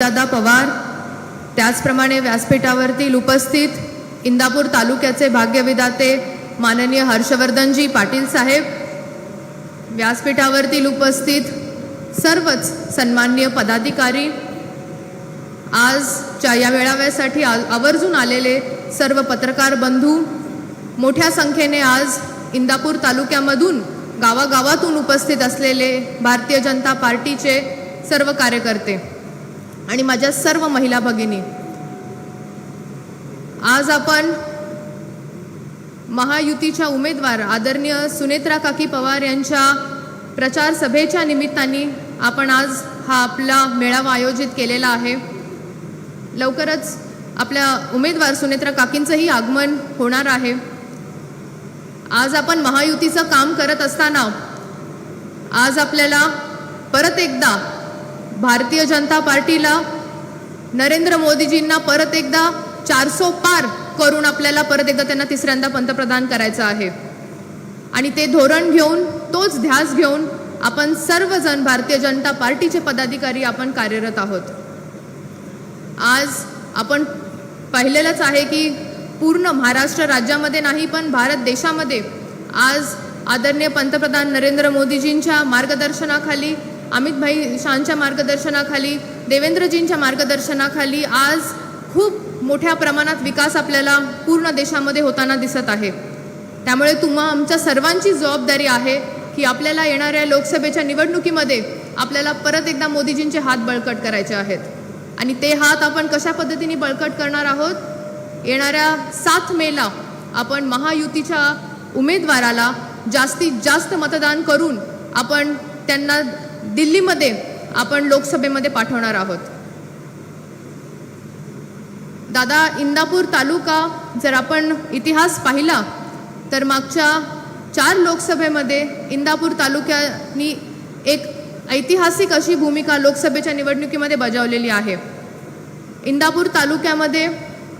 दादा पवार त्याचप्रमाणे व्यासपीठावरतील उपस्थित इंदापूर तालुक्याचे भाग्यविधाते माननीय हर्षवर्धनजी पाटील साहेब व्यासपीठावरतील उपस्थित सर्वच सन्माननीय पदाधिकारी आजच्या या मेळाव्यासाठी आवर्जून आलेले सर्व पत्रकार बंधू मोठ्या संख्येने आज इंदापूर तालुक्यामधून गावागावातून उपस्थित असलेले भारतीय जनता पार्टीचे सर्व कार्यकर्ते. आणि माझ्या सर्व महिला भगिनी. आज आपण महायुतीच्या उमेदवार आदरणीय सुनेत्रा काकी पवार यांच्या प्रचार सभेच्या निमित्ताने आपण आज हा आपला मेळावा आयोजित केलेला आहे. लवकरच आपल्या उमेदवार सुनेत्रा काकींचंही आगमन होणार आहे. आज आपण महायुतीचं काम करत असताना आज आपल्याला परत एकदा भारतीय जनता पार्टीला नरेंद्र मोदीजींना परत एकदा चारसो पार करून आपल्याला परत एकदा त्यांना तिसऱ्यांदा पंतप्रधान करायचं आहे. आणि ते धोरण घेऊन तोच ध्यास घेऊन आपण सर्वजण भारतीय जनता पार्टीचे पदाधिकारी आपण कार्यरत आहोत. आज आपण पाहिलेलंच आहे की पूर्ण महाराष्ट्र राज्यामध्ये नाही पण भारत देशामध्ये आज आदरणीय पंतप्रधान नरेंद्र मोदीजींच्या मार्गदर्शनाखाली अमितभाई शाहच्या मार्गदर्शनाखाली देवेंद्रजींच्या मार्गदर्शनाखाली आज खूप मोठ्या प्रमाणात विकास आपल्याला पूर्ण देशामध्ये होताना दिसत आहे. त्यामुळे तुम्हा आमच्या सर्वांची जबाबदारी आहे की आपल्याला येणाऱ्या लोकसभेच्या निवडणुकीमध्ये आपल्याला परत एकदा मोदीजींचे हात बळकट करायचे आहेत. आणि ते हात आपण कशा पद्धतीने बळकट करणार आहोत? येणाऱ्या सात मेला आपण महायुतीच्या उमेदवाराला जास्तीत जास्त मतदान करून आपण त्यांना दिल्लीमध्ये आपण लोकसभेमध्ये पाठवणार आहोत. दादा इंदापूर तालुका जर आपण इतिहास पाहिला तर मागच्या चार लोकसभेमध्ये इंदापूर तालुक्यानी एक ऐतिहासिक अशी भूमिका लोकसभेच्या निवडणुकीमध्ये बजावलेली आहे. इंदापूर तालुक्यामध्ये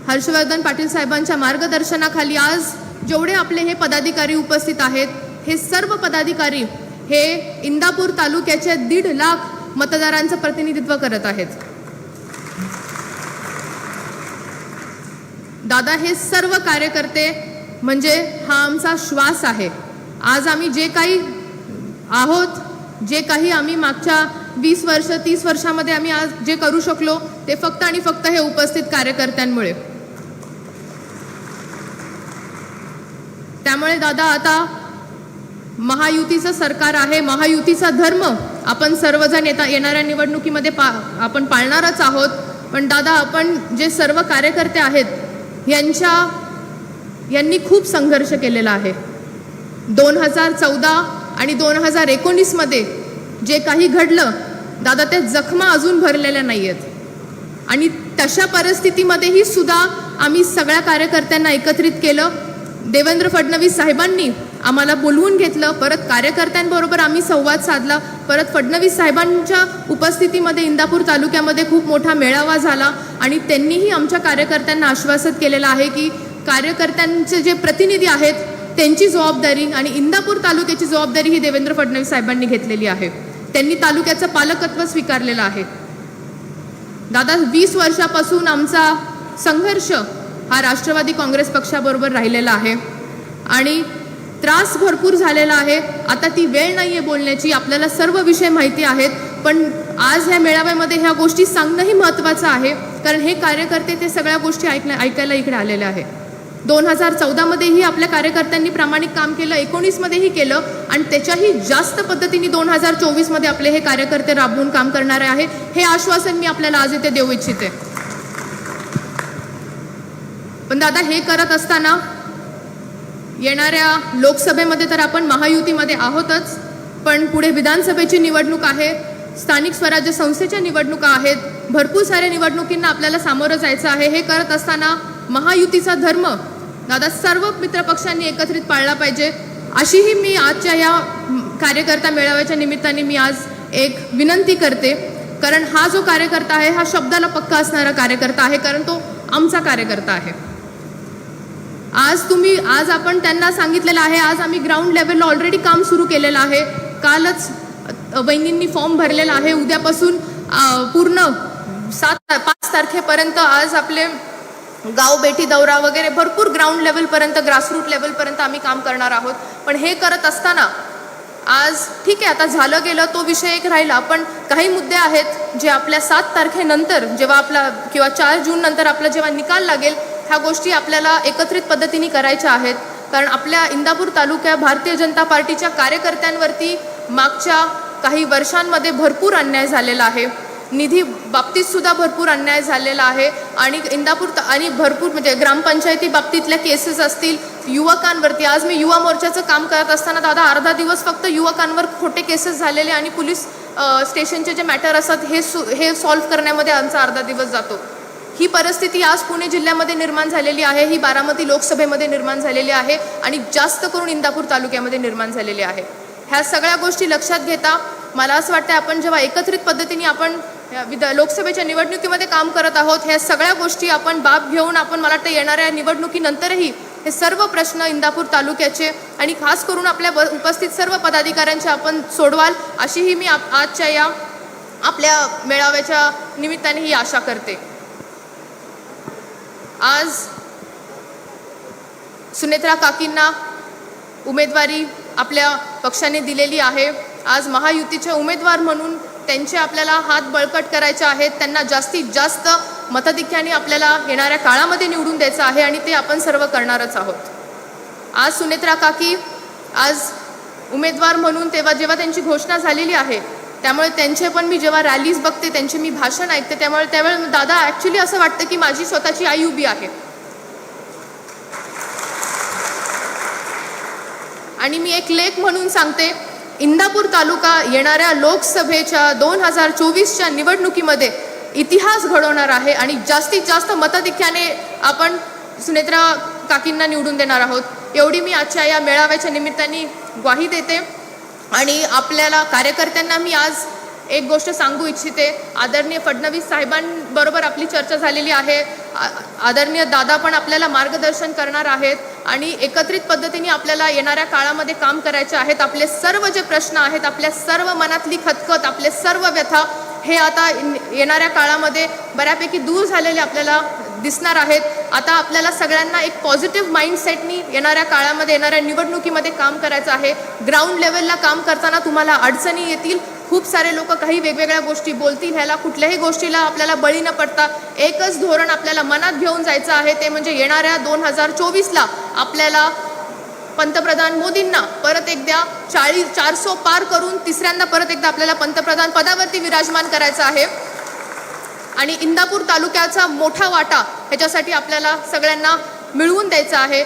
हर्षवर्धन पाटील साहेबांच्या मार्गदर्शनाखाली आज जेवढे आपले हे पदाधिकारी उपस्थित आहेत हे सर्व पदाधिकारी हे इंदापूर तालुक्याच्या दीड लाख मतदारांचं प्रतिनिधित्व करत आहेत. दादा हे सर्व कार्यकर्ते म्हणजे हा आमचा श्वास आहे. आज आम्ही जे काही आहोत जे काही आम्ही मागच्या वीस वर्ष तीस वर्षामध्ये आम्ही आज जे करू शकलो ते फक्त आणि फक्त हे उपस्थित कार्यकर्त्यांमुळे. त्यामुळे दादा आता महायुतीचं सरकार आहे महायुतीचा धर्म. आपण सर्वजण येता येणाऱ्या निवडणुकीमध्ये पा आपण पाळणारच आहोत. पण दादा आपण जे सर्व कार्यकर्ते आहेत यांच्या यांनी खूप संघर्ष केलेला आहे. दोन हजार चौदा आणि दोन हजार एकोणीसमध्ये जे काही घडलं दादा त्या जखमा अजून भरलेल्या नाही आहेत आणि तशा परिस्थितीमध्येही सुद्धा आम्ही सगळ्या कार्यकर्त्यांना एकत्रित केलं. देवेंद्र फडणवीस साहेबांनी आम्हाला बोलवून घेतलं परत कार्यकर्त्यांबरोबर आम्ही संवाद साधला. परत फडणवीस साहेबांच्या उपस्थितीमध्ये इंदापूर तालुक्यामध्ये खूप मोठा मेळावा झाला आणि त्यांनीही आमच्या कार्यकर्त्यांना आश्वासित केलेलं आहे की कार्यकर्त्यांचे जे प्रतिनिधी आहेत त्यांची जबाबदारी आणि इंदापूर तालुक्याची जबाबदारी ही देवेंद्र फडणवीस साहेबांनी घेतलेली आहे. त्यांनी तालुक्याचं पालकत्व स्वीकारलेलं आहे. दादा वीस वर्षापासून आमचा संघर्ष हा राष्ट्रवादी काँग्रेस पक्षाबरोबर राहिलेला आहे. आणि त्रास भरपूर झालेला आहे. आता ती वेळ नाही आहे बोलण्याची. आपल्याला सर्व विषय माहिती आहेत. पण आज ह्या मेळाव्यामध्ये ह्या गोष्टी सांगणंही महत्त्वाचं आहे. कारण हे कार्यकर्ते ते सगळ्या गोष्टी ऐकण्या ऐकायला इकडे आलेले आहे. दोन हजार चौदामध्येही आपल्या कार्यकर्त्यांनी प्रामाणिक काम केलं एकोणीसमध्येही केलं. आणि त्याच्याही जास्त पद्धतीने दोन हजार चोवीसमध्ये आपले हे कार्यकर्ते राबवून काम करणारे आहे. हे आश्वासन मी आपल्याला आज इथे देऊ इच्छिते. पण दादा हे करत असताना येणाऱ्या लोकसभेमध्ये तर आपण महायुतीमध्ये आहोतच पण पुढे विधानसभेची निवडणूक आहे स्थानिक स्वराज्य संस्थेच्या निवडणुका आहेत भरपूर साऱ्या निवडणुकींना आपल्याला सामोरं जायचं आहे हे करत असताना महायुतीचा धर्म दादा सर्व मित्रपक्षांनी एकत्रित पाळला पाहिजे. अशीही मी आजच्या या कार्यकर्ता मेळाव्याच्या निमित्ताने मी आज एक विनंती करते. कारण हा जो कार्यकर्ता आहे हा शब्दाला पक्का असणारा कार्यकर्ता आहे कारण तो आमचा कार्यकर्ता आहे. आज तुम्ही आज आपण त्यांना सांगितलेलं आहे आज आम्ही ग्राउंड लेवलला ऑलरेडी काम सुरू केलेलं आहे. कालच बहिणींनी वहिनींनी फॉर्म भरलेला आहे. उद्यापासून पूर्ण सात पाच तारखेपर्यंत आज आपले गाव बेटी दौरा वगैरे भरपूर ग्राउंड लेवलपर्यंत ग्रासरूट लेवलपर्यंत आम्ही काम करणार आहोत. पण हे करत असताना आज ठीक आहे आता झालं गेलं तो विषय एक राहिला. पण काही मुद्दे आहेत जे आपल्या सात तारखेनंतर जेव्हा आपला किंवा चार जून नंतर आपला जेव्हा निकाल लागेल ह्या गोष्टी आपल्याला एकत्रित पद्धतीने करायच्या आहेत. कारण आपल्या इंदापूर तालुक्या भारतीय जनता पार्टीच्या कार्यकर्त्यांवरती मागच्या काही वर्षांमध्ये भरपूर अन्याय झालेला आहे. निधी बाबतीतसुद्धा भरपूर अन्याय झालेला आहे. आणि इंदापूर आणि भरपूर म्हणजे ग्रामपंचायती बाबतीतल्या केसेस असतील युवकांवरती. आज मी युवा मोर्चाचं काम करत असताना दादा अर्धा दिवस फक्त युवकांवर खोटे केसेस झालेले आणि पोलीस स्टेशनचे जे मॅटर असतात हे सु हे सॉल्व्ह करण्यामध्ये आमचा अर्धा दिवस जातो. ही परिस्थिती आज पुणे जिल्ह्यामध्ये निर्माण झालेली आहे ही बारामती लोकसभेमध्ये निर्माण झालेली आहे आणि जास्त करून इंदापूर तालुक्यामध्ये निर्माण झालेली आहे. ह्या सगळ्या गोष्टी लक्षात घेता मला असं वाटतं आपण जेव्हा एकत्रित पद्धतीने आपण विद विधा लोकसभेच्या निवडणुकीमध्ये काम करत आहोत ह्या सगळ्या गोष्टी आपण बाब घेऊन आपण मला वाटतं येणाऱ्या निवडणुकीनंतरही हे सर्व प्रश्न इंदापूर तालुक्याचे आणि खास करून आपल्या ब- उपस्थित सर्व पदाधिकाऱ्यांचे आपण सोडवाल अशीही मी आप आजच्या या आपल्या मेळाव्याच्या निमित्ताने ही आशा करते. आज सुनेत्रा काकींना उमेदवारी आपल्या पक्षाने दिलेली आहे. आज महायुतीचे उमेदवार म्हणून त्यांचे आपल्याला हात बळकट करायचे आहेत. त्यांना जास्तीत जास्त मताधिक्याने आपल्याला येणाऱ्या काळामध्ये निवडून द्यायचं आहे आणि ते आपण सर्व करणारच आहोत. आज सुनेत्रा काकी आज उमेदवार म्हणून तेव्हा जेव्हा त्यांची घोषणा झालेली आहे त्यामुळे त्यांचे पण मी जेव्हा रॅलीज बघते त्यांचे मी भाषण ऐकते त्यामुळे त्यावेळेस दादा ॲक्च्युली असं वाटतं की माझी स्वतःची आई उभी आहे. आणि मी एक लेख म्हणून सांगते इंदापूर तालुका येणाऱ्या लोकसभेच्या दोन हजार चोवीसच्या निवडणुकीमध्ये इतिहास घडवणार आहे आणि जास्तीत जास्त मताधिक्याने आपण सुनेत्रा काकींना निवडून देणार आहोत. एवढी मी आजच्या या मेळाव्याच्या निमित्ताने ग्वाही देते. आणि आपल्याला कार्यकर्त्यांना मी आज एक गोष्ट सांगू इच्छिते. आदरणीय फडणवीस साहेबांबरोबर आपली चर्चा झालेली आहे. आ- आदरणीय दादा पण आपल्याला मार्गदर्शन करणार आहेत आणि एकत्रित पद्धतीने आपल्याला येणाऱ्या काळामध्ये काम करायचे आहेत. आपले सर्व जे प्रश्न आहेत आपल्या सर्व मनातली खतखत आपले सर्व व्यथा हे आता येणाऱ्या काळामध्ये बऱ्यापैकी दूर झालेले आपल्याला दिसणार आहेत. आता आपल्याला सगळ्यांना एक पॉझिटिव्ह माइंडसेटनी येणाऱ्या काळामध्ये येणाऱ्या निवडणुकीमध्ये काम करायचं आहे. ग्राउंड लेवलला काम करताना तुम्हाला अडचणी येतील. खूप सारे लोक काही वेगवेगळ्या गोष्टी बोलतील. ह्याला कुठल्याही गोष्टीला आपल्याला बळी न पडता एकच धोरण आपल्याला मनात घेऊन जायचं आहे. ते म्हणजे येणाऱ्या दोन हजार चोवीसला आपल्याला पंतप्रधान मोदींना परत एकदा चाळीस चारसो पार करून तिसऱ्यांदा परत एकदा आपल्याला पंतप्रधान पदावरती विराजमान करायचं आहे. आणि इंदापूर तालुक्याचा मोठा वाटा ह्याच्यासाठी आपल्याला सगळ्यांना मिळवून द्यायचा आहे.